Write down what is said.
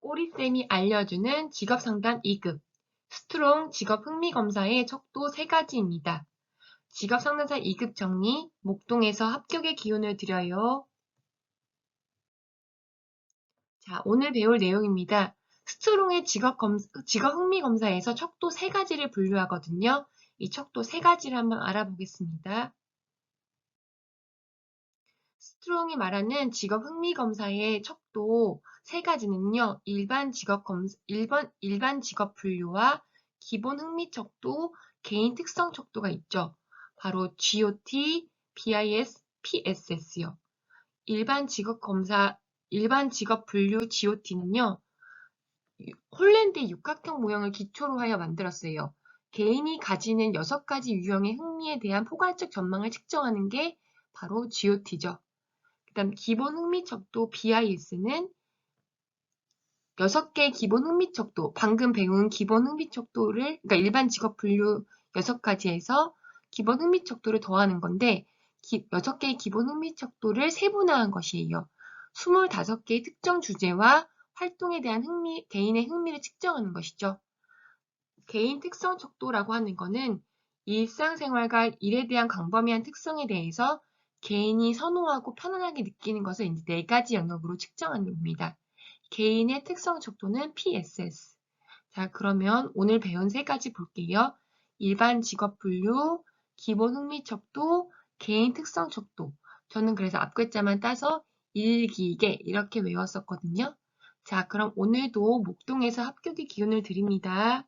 꼬리쌤이 알려주는 직업상담 2급 스트롱 직업 흥미검사의 척도 3가지입니다. 직업상담사 2급 정리, 목동에서 합격의 기운을 드려요. 자, 오늘 배울 내용입니다. 스트롱의 직업, 검, 직업 흥미검사에서 척도 3가지를 분류하거든요. 이 척도 3가지를 한번 알아보겠습니다. 스트롱이 말하는 직업 흥미 검사의 척도 세 가지는요. 일반 직업 검 일반 일반 직업 분류와 기본 흥미 척도, 개인 특성 척도가 있죠. 바로 GOT, BIS, PSS요. 일반 직업 검사 일반 직업 분류 GOT는요. 홀랜드의 육각형 모형을 기초로 하여 만들었어요. 개인이 가지는 여섯 가지 유형의 흥미에 대한 포괄적 전망을 측정하는 게 바로 GOT죠. 그다음 기본 흥미척도 BIS는 6개의 기본 흥미척도, 방금 배운 기본 흥미척도를, 그러니까 일반 직업 분류 6가지에서 기본 흥미척도를 더하는 건데, 6개의 기본 흥미척도를 세분화한 것이에요. 25개의 특정 주제와 활동에 대한 흥미, 개인의 흥미를 측정하는 것이죠. 개인 특성 척도라고 하는 것은 일상생활과 일에 대한 광범위한 특성에 대해서 개인이 선호하고 편안하게 느끼는 것을 이제 네 가지 영역으로 측정하는 겁니다. 개인의 특성 척도는 PSS. 자, 그러면 오늘 배운 세 가지 볼게요. 일반 직업 분류, 기본 흥미 척도, 개인 특성 척도. 저는 그래서 앞 글자만 따서 일기게 이렇게 외웠었거든요. 자, 그럼 오늘도 목동에서 합격의 기운을 드립니다.